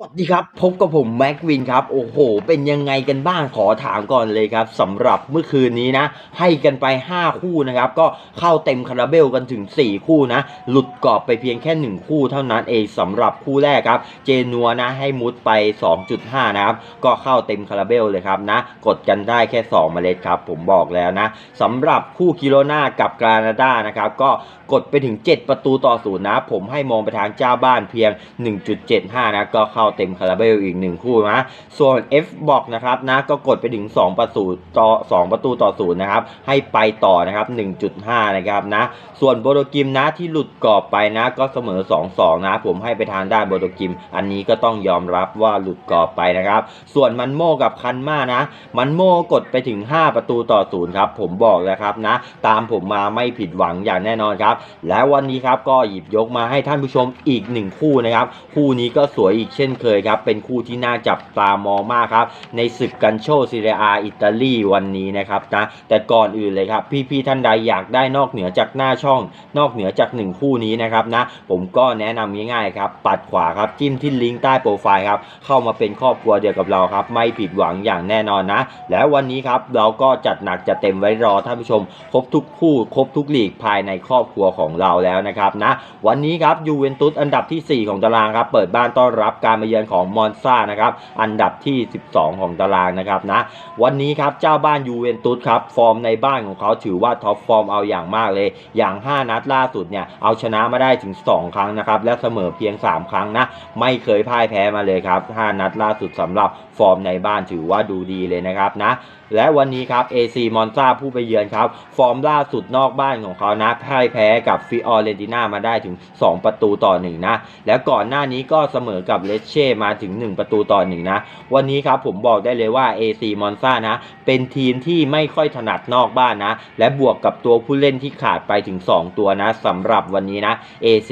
สวัสดีครับ พบกับผมแม็กวินครับ โอ้โห เป็นยังไงกันบ้างขอถามก่อนเลยครับสำหรับเมื่อคืนนี้นะ ให้กันไป 5 คู่นะครับ ก็เข้าเต็มคาราเบลกันถึง 4 คู่นะ หลุดกรอบไปเพียงแค่ 1 คู่เท่านั้นเองสำหรับคู่แรกครับ เจนัวนะให้มุดไป 2.5 นะครับ ก็เข้าเต็มคาราเบลเลยครับนะ กดกันได้แค่ 2 เมล็ดครับ ผมบอกแล้วนะสำหรับคู่กิโลนากับกรานาดานะครับก็กดไปถึง 7 ประตูต่อศูนย์นะ ผมให้มองไปทางเจ้าบ้านเพียง 1.75 นะก็เข้าเต็มคาราเบลอีก 1 คู่นะ ส่วน F บอกนะครับนะก็กดไปถึง 2 ประตูต่อ 2 ประตูต่อศูนย์นะครับ ให้ไปต่อนะครับ 1.5 นะครับนะ ส่วนโบโดกิมนะที่หลุดกรอบไปนะ ก็เสมอ 2-2 นะ ผมให้ไปทางด้านโบโดกิม อันนี้ก็ต้องยอมรับว่าหลุดกรอบไปนะครับ ส่วนมันโมกับคันมานะ มันโมกดไปถึง 5 ประตูต่อศูนย์ครับ ผมบอกแล้วครับนะ ตามผมมาไม่ผิดหวังอย่างแน่นอนครับ และวันนี้ครับก็หยิบยกมาให้ท่านผู้ชมอีกหนึ่งคู่นะครับ คู่นี้ก็สวยอีกเช่นเคยครับ เป็นคู่ที่น่าจับตามองมากครับ ในศึกกันโชซีเรียอาอิตาลีวันนี้นะครับนะแต่ก่อนอื่นเลยครับ พี่ๆท่านใดอยากได้นอกเหนือจากหน้าช่อง นอกเหนือจากหนึ่งคู่นี้นะครับนะผมก็แนะนำง่ายๆครับปัดขวาครับจิ้มที่ลิงก์ใต้โปรไฟล์ครับเข้ามาเป็นครอบครัวเดียวกับเราครับ ไม่ผิดหวังอย่างแน่นอนนะ แล้ววันนี้ครับเราก็จัดหนักจัดเต็มไว้รอท่านผู้ชม ครบทุกคู่ครบทุกลีกภายในครอบครัวของเราแล้วนะครับนะวันนี้ครับยูเวนตุสอันดับทีสี่4 ของตารางครับเปิดบ้านต้อนรับการมาเยือนของมอนซ่านะครับอันดับที่ 12 ของตารางนะครับนะวันนี้ครับเจ้าบ้านยูเวนตุสครับฟอร์มในบ้านของเขาถือว่าท็อปฟอร์มเอาอย่างมากเลย อย่าง 5 นัดล่าสุดเนี่ยเอาชนะมาได้ถึง 2 ครั้งนะครับและเสมอเพียง 3 ครั้งนะไม่เคยพ่ายแพ้มาเลยครับ5นัดล่าสุดสำหรับฟอร์มในบ้านถือว่าดูดีเลยนะครับนะและวันนี้ครับ AC มอนซาผู้ไปเยือนครับ ฟอร์มล่าสุดนอกบ้านของเขานะพ่ายแพ้กับฟิออเรนติน่ามาได้ถึง 2 ประตูต่อ 1 นะ แล้วก่อนหน้านี้ก็เสมอกับเลเชมาถึง 1 ประตูต่อ1นะ วันนี้ครับผมบอกได้เลยว่า AC มอนซ่านะ เป็นทีมที่ไม่ค่อยถนัดนอกบ้านนะ และบวกกับตัวผู้เล่นที่ขาดไปถึง 2 ตัวนะสำหรับวันนี้นะ AC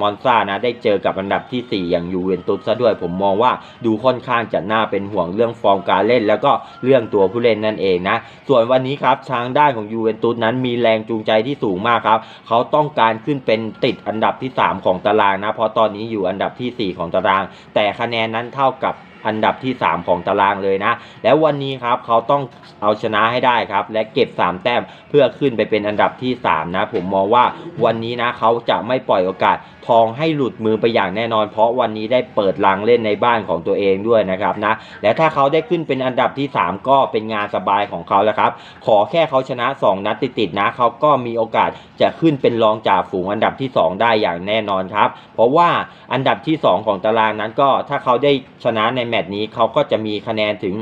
มอนซ่านะ ได้เจอกับอันดับทีสี่ 4 อย่างยูเวนตุสซะด้วยผมมองว่าดูค่อนข้างจะน่าเป็นห่วงเรื่องฟอร์มการเล่น แล้วก็เรื่องตัวผู้เล่นนั่นเองนะส่วนวันนี้ครับทางด้านของยูเวนตุสนั้นมีแรงจูงใจที่สูงมากครับเขาต้องการขึ้นเป็นติดอันดับที่ 3 ของตารางนะเพราะตอนนี้อยู่อันดับทีสี่4 ของตาราง แต่แต่คะแนนนั้นเท่ากับ อันดับที่ 3 ของตารางเลยนะ แล้ววันนี้ครับเขาต้องเอาชนะให้ได้ครับ และเก็บ 3 แต้มเพื่อขึ้นไปเป็นอันดับที่ 3 นะ ผมมองว่าวันนี้นะเขาจะไม่ปล่อยโอกาสทองให้หลุดมือไปอย่างแน่นอน เพราะวันนี้ได้เปิดลังเล่นในบ้านของตัวเองด้วยนะครับนะและถ้าเขาได้ขึ้นเป็นอันดับที่ 3 ก็เป็นงานสบายของเขาแล้วครับ ขอแค่เขาชนะ 2 นัดติดๆนะเขาก็มีโอกาสจะขึ้นเป็นรองจ่าฝูงอันดับที่ 2 ได้อย่างแน่นอนครับ เพราะว่าอันดับที่ 2 ของตารางนั้นก็ถ้าเขาได้ชนะในแมตช์นี้เขาก็จะมีคะแนนถึง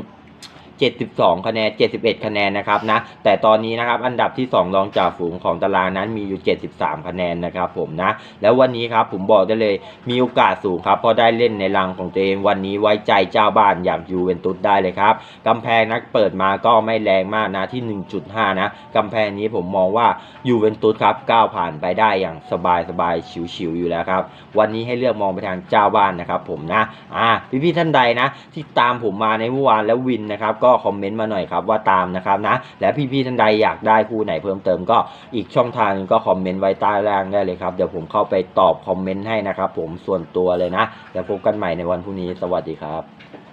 72 คะแนน 71 คะแนนนะครับนะ แต่ตอนนี้นะครับอันดับที่ 2 รองจ่าฝูงของตารางนั้นมีอยู่ 73 คะแนนนะครับผมนะ แล้ววันนี้ครับผมบอกได้เลยมีโอกาสสูงครับเพราะได้เล่นในรังของตัวเองวันนี้ไว้ใจเจ้าบ้านอย่างยูเวนตุสได้เลยครับกำแพงนักเปิดมาก็ไม่แรงมากนะที่ 1.5 นะกำแพงนี้ผมมองว่ายูเวนตุสครับก้าวผ่านไปได้อย่างสบายสบายๆชิวๆอยู่แล้วครับ วันนี้ให้เลือกมองไปทางเจ้าบ้านนะครับผมนะอ่าพี่ๆท่านใดนะ ที่ตามผมมาในเมื่อวานแล้ววินนะครับก็คอมเมนต์มาหน่อยครับว่าตามนะครับนะ และพี่ๆท่านใดอยากได้คู่ไหนเพิ่มเติมก็อีกช่องทางหนึงก็คอมเมนต์ไว้ใต้ล่างได้เลยครับเดี๋ยวผมเข้าไปตอบคอมเมนต์ให้นะครับผมส่วนตัวเลยนะแล้วพบกันใหม่ในวันพรุ่งนี้สวัสดีครับ